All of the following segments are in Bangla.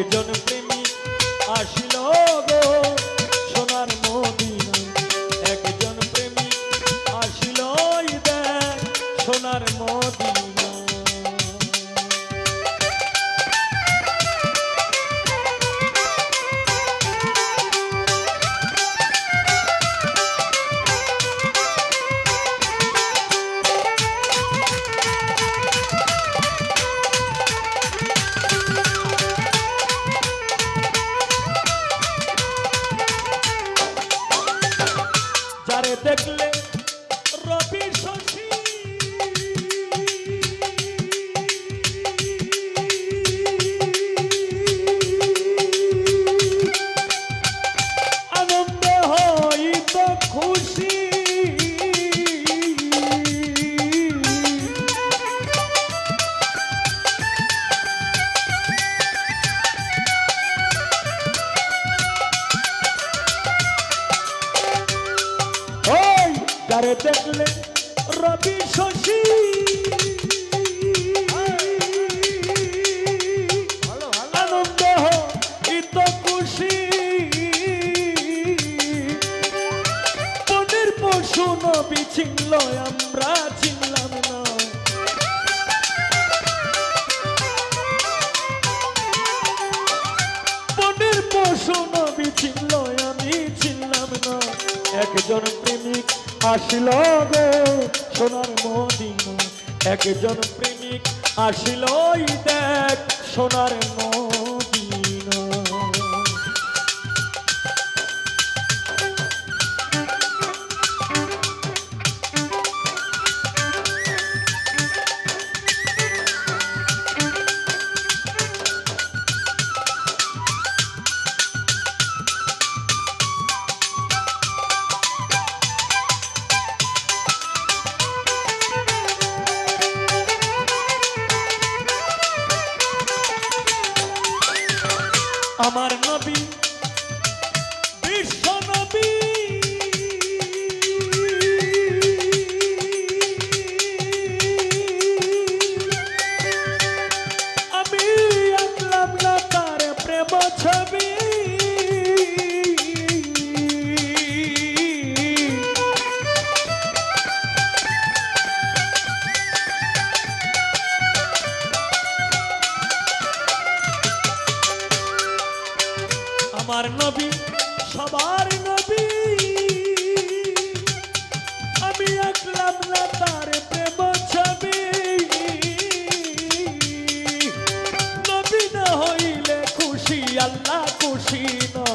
একজন প্রেমিক আসিল দেখলে যারে দেখলে রবি শশী। আনন্দ ইত খুশি। মনের পশু নবী চিনল আমরা চিনলাম একজন প্রেমিক আসিল গো সোনার মদিনা। একজন প্রেমিক আসিল দেখ সোনার মদিনা। আমার নবী, সবার নবী। আমি আঁকলাম না তার প্রেম ছবি। নবী না হইলে খুশি, আল্লাহ খুশি না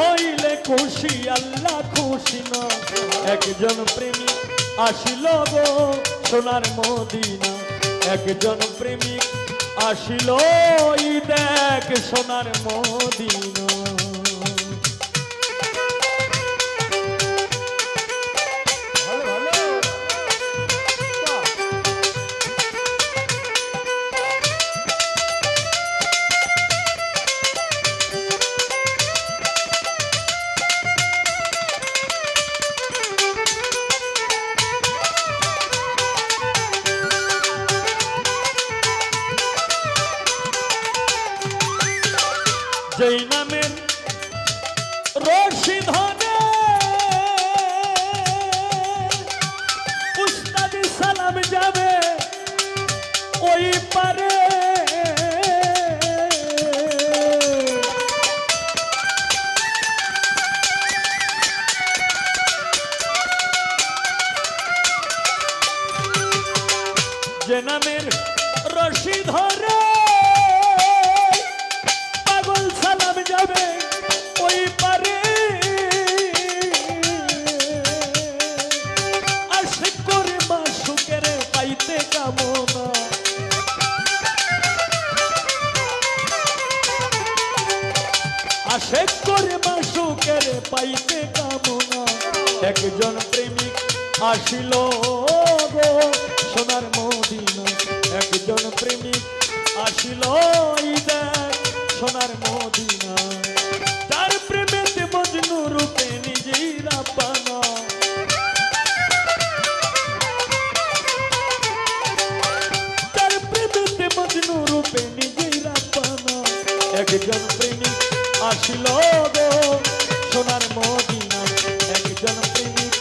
হইলে খুশি, আল্লাহ খুশি না একজন প্রেমিক আসিল গো সোনার মদিনা। একজন প্রেমিক আসিল দেখ সোনার মদিনা। যেই নামের রশি উস্তাদি সালাম যাবে ওই পারে। যে নামের রশি আশেক করে মাসুকের পাইতে কামনা। একজন প্রেমিক আসিল গো সোনার মদিনা। একজন প্রেমিক আসিল সোনার মদিনা। তার প্রেমেতে মজনু রূপে নিজেই রাপানা। তার প্রেমেতে মজনু রূপে নিজেই রাপানা। একজন প্রেমিক আসিল গো, সোনার মদিনা, একজন প্রেমিক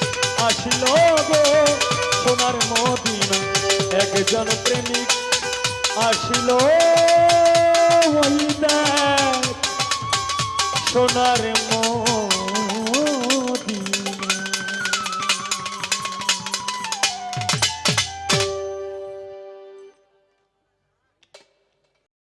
আসিল গো, সোনার মদিনা, একজন প্রেমিক আসিল। সোনার মদিনা।